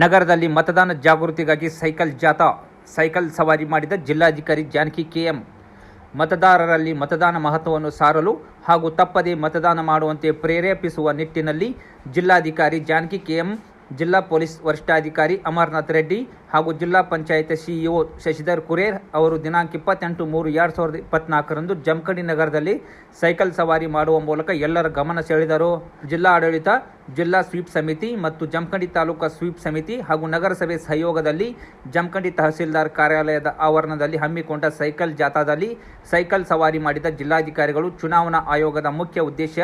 ನಗರದಲ್ಲಿ ಮತದಾನ ಜಾಗೃತಿಗಾಗಿ ಸೈಕಲ್ ಜಾಥಾ, ಸೈಕಲ್ ಸವಾರಿ ಮಾಡಿದ ಜಿಲ್ಲಾಧಿಕಾರಿ ಜಾನಕಿ ಕೆಎಂ. ಮತದಾರರಲ್ಲಿ ಮತದಾನ ಮಹತ್ವವನ್ನು ಸಾರಲು ಹಾಗೂ ತಪ್ಪದೇ ಮತದಾನ ಮಾಡುವಂತೆ ಪ್ರೇರೇಪಿಸುವ ನಿಟ್ಟಿನಲ್ಲಿ ಜಿಲ್ಲಾಧಿಕಾರಿ ಜಾನಕಿ ಕೆಎಂ, ಜಿಲ್ಲಾ ಪೊಲೀಸ್ ವರಿಷ್ಠಾಧಿಕಾರಿ ಅಮರನಾಥ್ ರೆಡ್ಡಿ ಹಾಗೂ ಜಿಲ್ಲಾ ಪಂಚಾಯತ್ ಸಿಇಒ ಶಶಿಧರ್ ಕುರೇರ್ ಅವರು ದಿನಾಂಕ ಇಪ್ಪತ್ತೆಂಟು ಮೂರು ಎರಡು ಸಾವಿರದ ಇಪ್ಪತ್ನಾಲ್ಕರಂದು ಜಮಖಂಡಿ ನಗರದಲ್ಲಿ ಸೈಕಲ್ ಸವಾರಿ ಮಾಡುವ ಮೂಲಕ ಎಲ್ಲರ ಗಮನ ಸೆಳೆದರು. ಜಿಲ್ಲಾ ಆಡಳಿತ ಜಿಲ್ಲಾ ಸ್ವೀಪ್ ಸಮಿತಿ ಮತ್ತು ಜಮಖಂಡಿ ತಾಲೂಕಾ ಸ್ವೀಪ್ ಸಮಿತಿ ಹಾಗೂ ನಗರಸಭೆ ಸಹಯೋಗದಲ್ಲಿ ಜಮಖಂಡಿ ತಹಸೀಲ್ದಾರ್ ಕಾರ್ಯಾಲಯದ ಆವರಣದಲ್ಲಿ ಹಮ್ಮಿಕೊಂಡ ಸೈಕಲ್ ಜಾಥಾದಲ್ಲಿ ಸೈಕಲ್ ಸವಾರಿ ಮಾಡಿದ ಜಿಲ್ಲಾಧಿಕಾರಿಗಳು ಚುನಾವಣಾ ಆಯೋಗದ ಮುಖ್ಯ ಉದ್ದೇಶ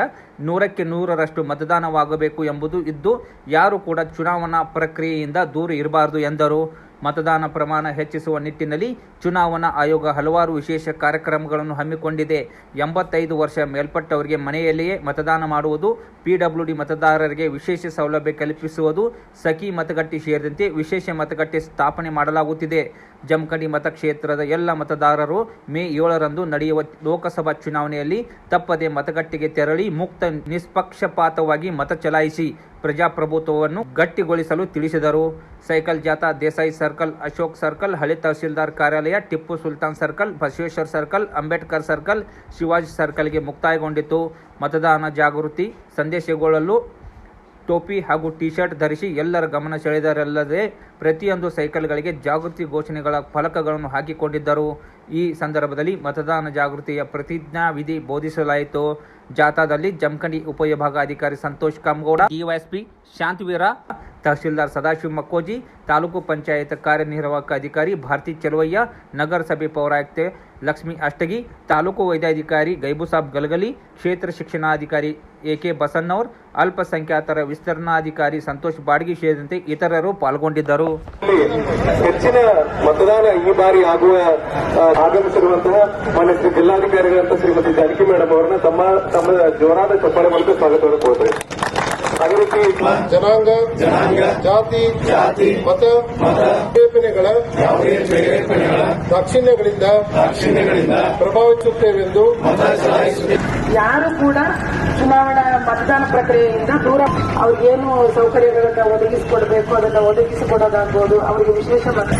ನೂರಕ್ಕೆ ನೂರರಷ್ಟು ಮತದಾನವಾಗಬೇಕು ಎಂಬುದು ಇದ್ದು, ಯಾರು ಕೂಡ ಚುನಾವಣಾ ಪ್ರಕ್ರಿಯೆಯಿಂದ ದೂರ ಇರಬಾರದು ಎಂದರು. ಮತದಾನ ಪ್ರಮಾಣ ಹೆಚ್ಚಿಸುವ ನಿಟ್ಟಿನಲ್ಲಿ ಚುನಾವಣಾ ಆಯೋಗ ಹಲವಾರು ವಿಶೇಷ ಕಾರ್ಯಕ್ರಮಗಳನ್ನು ಹಮ್ಮಿಕೊಂಡಿದೆ. ಎಂಬತ್ತೈದು ವರ್ಷ ಮೇಲ್ಪಟ್ಟವರಿಗೆ ಮನೆಯಲ್ಲಿಯೇ ಮತದಾನ ಮಾಡುವುದು ಪಿಡಬ್ಲ್ಯೂಡಿ ಮತದಾರರಿಗೆ ವಿಶೇಷ ಸೌಲಭ್ಯ ಕಲ್ಪಿಸುವುದು, ಸಖಿ ಮತಗಟ್ಟೆ ಸೇರಿದಂತೆ ವಿಶೇಷ ಮತಗಟ್ಟೆ ಸ್ಥಾಪನೆ ಮಾಡಲಾಗುತ್ತಿದೆ. ಜಮಖಂಡಿ ಮತಕ್ಷೇತ್ರದ ಎಲ್ಲ ಮತದಾರರು ಮೇ ಏಳರಂದು ನಡೆಯುವ ಲೋಕಸಭಾ ಚುನಾವಣೆಯಲ್ಲಿ ತಪ್ಪದೆ ಮತಗಟ್ಟೆಗೆ ತೆರಳಿ ಮುಕ್ತ ನಿಷ್ಪಕ್ಷಪಾತವಾಗಿ ಮತ ಚಲಾಯಿಸಿ ಪ್ರಜಾಪ್ರಭುತ್ವವನ್ನು ಗಟ್ಟಿಗೊಳಿಸಲು ತಿಳಿಸಿದರು. ಸೈಕಲ್ ಜಾಥಾ, ದೇಸಾಯಿ ಸರ್ಕಲ್, ಅಶೋಕ್ ಸರ್ಕಲ್, ಹಳೆ ತಹಸೀಲ್ದಾರ್ ಕಾರ್ಯಾಲಯ, Tipu Sultan circle, Basaveshwar circle, Ambedkar circle, Shivaji ಸರ್ಕಲ್ಗೆ ಮುಕ್ತಾಯಗೊಂಡಿತು. ಮತದಾನ ಜಾಗೃತಿ ಸಂದೇಶಗೊಳ್ಳಲು ಟೋಪಿ ಹಾಗೂ ಟಿ ಶರ್ಟ್ ಧರಿಸಿ ಎಲ್ಲರ ಗಮನ ಸೆಳೆದರಲ್ಲದೆ ಪ್ರತಿಯೊಂದು ಸೈಕಲ್ಗಳಿಗೆ ಜಾಗೃತಿ ಘೋಷಣೆಗಳ ಫಲಕಗಳನ್ನು ಹಾಕಿಕೊಂಡಿದ್ದರು. ಈ ಸಂದರ್ಭದಲ್ಲಿ ಮತದಾನ ಜಾಗೃತಿಯ ಪ್ರತಿಜ್ಞಾ ವಿಧಿ ಬೋಧಿಸಲಾಯಿತು. ಜಾಥಾದಲ್ಲಿ ಜಮಖಂಡಿ ಉಪವಿಭಾಗಾಧಿಕಾರಿ ಸಂತೋಷ್ ಕಾಮಗೌಡ ಡಿವೈಎಸ್ಪಿ ಶಾಂತವೀರ ತಹಶೀಲ್ದಾರ್ ಸದಾಶಿವ ಮಕ್ಕೋಜಿ ತಾಲೂಕು ಪಂಚಾಯತ್ ಕಾರ್ಯನಿರ್ವಾಹಕ ಅಧಿಕಾರಿ ಭಾರತಿ ಚೆಲುವಯ್ಯ ನಗರಸಭೆ ಪೌರಾಯುಕ್ತೆ ಲಕ್ಷ್ಮಿ ಅಷ್ಟಗಿ ತಾಲೂಕು ವೈದ್ಯಾಧಿಕಾರಿ ಗೈಬುಸಾಬ್ ಗಲಗಲಿ ಕ್ಷೇತ್ರ ಶಿಕ್ಷಣಾಧಿಕಾರಿ ಎ ಕೆ ಬಸನ್ನವರ್ ಅಲ್ಪಸಂಖ್ಯಾತರ ವಿಸ್ತರಣಾಧಿಕಾರಿ ಸಂತೋಷ್ ಬಾಡ್ಗಿ ಸೇರಿದಂತೆ ಇತರರು ಪಾಲ್ಗೊಂಡಿದ್ದರು. ಹೆಚ್ಚಿನ ಮತದಾನ ಈ ಬಾರಿ ಆಗುವ ಆಗಮಿಸಿರುವಂತಹ ಮಾನ್ಯ ಜಿಲ್ಲಾಧಿಕಾರಿಗಳಂತ ಶ್ರೀಮತಿ ಜಾನಕಿ ಮೇಡಮ್ ಅವರನ್ನ ತಮ್ಮ ತಮ್ಮ ಜೋರಾದ ಚಪ್ಪಾಳೆ ಮೂಲಕ ಸ್ವಾಗತವನ್ನು ಕೋರ್ತೇವೆ ಅದೇ ಜನಾಂಗ ಜನಾಂಗ ಜಾತಿ ಜಾತಿ ಮತ ಪ್ರೇರೇಪಣೆಗಳ ದಾಕ್ಷಿಣ್ಯಗಳಿಂದ ಪ್ರಭಾವಿಸುತ್ತೇವೆಂದು ಯಾರು ಕೂಡ ಚುನಾವಣಾ ಮತದಾನ ಪ್ರಕ್ರಿಯೆಯಿಂದ ದೂರ ಅವ್ರಿಗೇನು ಸೌಕರ್ಯಗಳನ್ನ ಒದಗಿಸಿಕೊಡಬೇಕು ಅದನ್ನ ಒದಗಿಸಿಕೊಡೋದಾಗ್ಬೋದು ಅವರಿಗೆ ವಿಶೇಷ ಮತ.